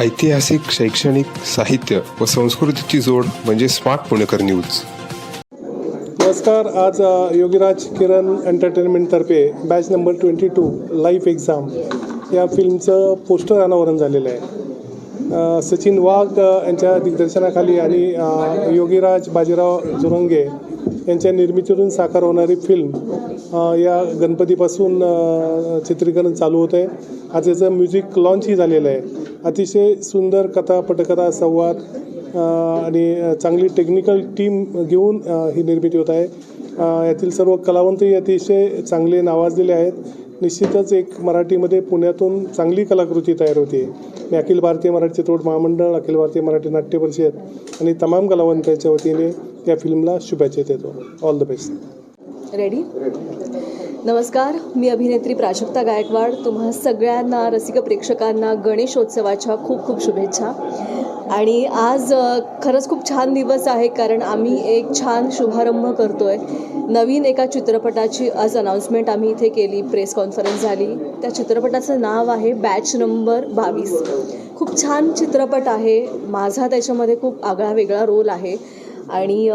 ऐतिहासिक शैक्षणिक साहित्य व संस्कृतीची जोड म्हणजे स्मार्ट पुणेकर न्यूज. नमस्कार. आज Yogiraj Kiran एंटरटेनमेंटतर्फे batch number twenty two life exam या फिल्मचं पोस्टर अनावरण झालेलं आहे. सचिन वाघ यांच्या दिग्दर्शनाखाली आणि योगीराज बाजीराव जुरंगे यांच्या निर्मितीतून साकार होणारी फिल्म या गणपतीपासून चित्रीकरण चालू होतं आहे आज याचं म्युझिक लॉन्चही झालेलं आहे. अतिशय सुंदर कथा पटकथा संवाद आणि चांगली टेक्निकल टीम घेऊन ही निर्मिती होत आहे. यातील सर्व कलावंतही अतिशय चांगले नावाजलेले आहेत. निश्चितच एक मराठीमध्ये पुण्यातून चांगली कलाकृती तयार होते मी अखिल भारतीय मराठी चित्रपट महामंडळ अखिल भारतीय मराठी नाट्य परिषद आणि तमाम कलावंतांच्या वतीने या फिल्मला शुभेच्छा देतो. ऑल द बेस्ट रेडी नमस्कार मी अभिनेत्री प्राजक्ता गायकवाड. तुम्हा सगळ्यांना रसिक प्रेक्षकांना गणेशोत्सवाच्या खूप खूप शुभेच्छा. आणि आज खरंच खूप छान दिवस आहे कारण आम्ही एक छान शुभारंभ करतो आहे नवीन एका चित्रपटाची आज अनाऊन्समेंट आम्ही इथे केली प्रेस कॉन्फरन्स झाली. त्या चित्रपटाचं नाव आहे बॅच नंबर बावीस. खूप छान चित्रपट आहे. माझा त्याच्यामध्ये खूप आगळा वेगळा रोल आहे. आणि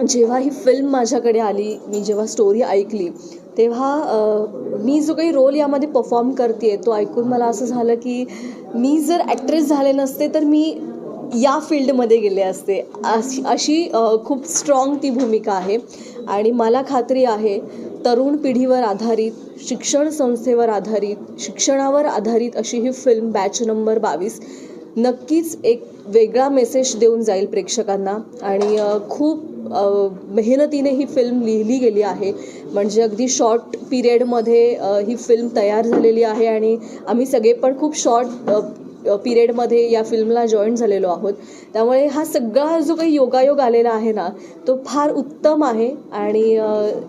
जेव्हा ही फिल्म माझ्याकडे आली मी जेव्हा स्टोरी ऐकली तेव्हा मी जो काही रोल यामध्ये परफॉर्म करते तो ऐकून मला असं झालं की मी जर ॲक्ट्रेस झाले नसते तर मी या फील्डमध्ये गेले असते. अशी अशी खूप स्ट्रॉंग ती भूमिका आहे. आणि मला खात्री आहे तरुण पिढीवर आधारित शिक्षण संस्थेवर आधारित शिक्षणावर आधारित अशी ही फिल्म बॅच नंबर बावीस नक्कीच एक वेगळा मेसेज देऊन जाईल प्रेक्षकांना. आणि खूप मेहनतीने ही फिल्म लिहिली गेली आहे. म्हणजे अगदी शॉर्ट पिरियडमध्ये ही फिल्म तयार झालेली आहे. आणि आम्ही सगळे पण खूप शॉर्ट पिरियडमध्ये या फिल्मला जॉईन झालेलो आहोत. त्यामुळे हा सगळा जो काही योगायोग आलेला आहे ना तो फार उत्तम आहे. आणि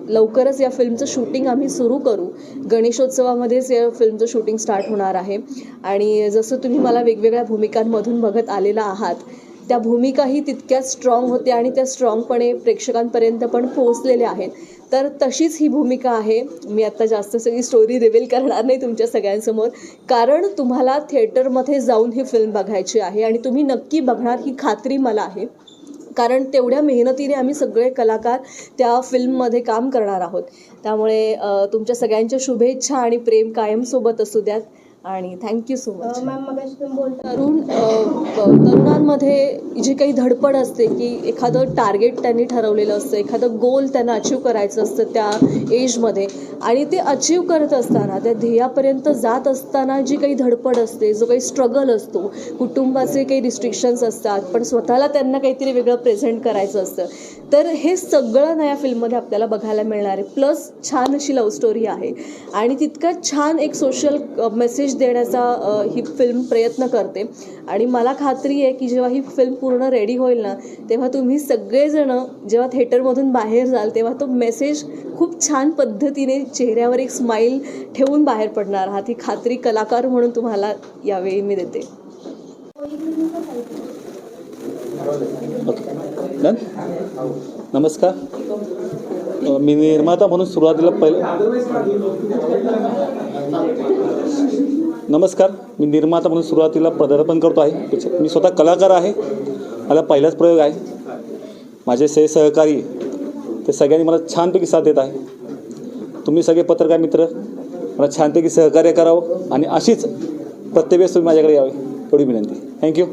लवकरच या फिल्मचं शूटिंग आम्ही सुरू करू. गणेशोत्सवामध्येच या फिल्मचं शूटिंग स्टार्ट होणार आहे. आणि जसं तुम्ही मला वेगवेगळ्या भूमिकांमधून बघत आलेला आहात त्या भूमिकाही तितक्याच स्ट्रॉंग होत्या आणि त्या स्ट्रॉंगपणे प्रेक्षकांपर्यंत पण पोहोचलेल्या आहेत. तर तशीच ही भूमिका आहे. मी आत्ता जास्त सगळी स्टोरी रिव्हील करणार नाही तुमच्या सगळ्यांसमोर. कारण तुम्हाला थिएटरमध्ये जाऊन ही फिल्म बघायची आहे आणि तुम्ही नक्की बघणार ही खात्री मला आहे. कारण तेवढ्या मेहनतीने आम्ही सगळे कलाकार त्या फिल्ममध्ये काम करणार आहोत. त्यामुळे तुमच्या सगळ्यांच्या शुभेच्छा आणि प्रेम कायमसोबत असू द्यात. आणि थँक्यू सो मच मॅम बोलता तरुण तरुणांमध्ये जी काही धडपड असते की एखादं टार्गेट त्यांनी ठरवलेलं असतं एखादं गोल त्यांना अचीव करायचं असतं त्या एजमध्ये आणि ते अचीव करत असताना त्या ध्येयापर्यंत जात असताना जी काही धडपड असते जो काही स्ट्रगल असतो कुटुंबाचे काही रिस्ट्रिक्शन्स असतात पण स्वतःला त्यांना काहीतरी वेगळं प्रेझेंट करायचं असतं तर हे सगळं नया फिल्ममध्ये आपल्याला बघायला मिळणार आहे. प्लस छान अशी लव्ह स्टोरी आहे. आणि तितका छान एक सोशल मेसेज देण्याचा ही फिल्म प्रयत्न करते. आणि मला खात्री आहे की जेव्हा ही फिल्म पूर्ण रेडी होईल ना तेव्हा तुम्ही सगळेजणं जेव्हा थिएटरमधून बाहेर जाल तेव्हा तो मेसेज खूप छान पद्धतीने चेहऱ्यावर एक स्माईल ठेवून बाहेर पडणार आहात. ही खात्री कलाकार म्हणून तुम्हाला यावेळी मी देते. नमस्कार. मी निर्माता म्हणून सुरुवातीला पहिलं नमस्कार. मी निर्माता म्हणून सुरुवातीला पदार्पण करतो आहे. मी स्वतः कलाकार आहे. मला पहिलाच प्रयोग आहे. माझे से सहकारी ते सगळ्यांनी मला छानपैकी साथ देत आहे. तुम्ही सगळे पत्रकार मित्र मला छानपैकी सहकार्य करावं आणि अशीच प्रत्येक वेळेस तुम्ही माझ्याकडे यावे एवढी विनंती. थँक्यू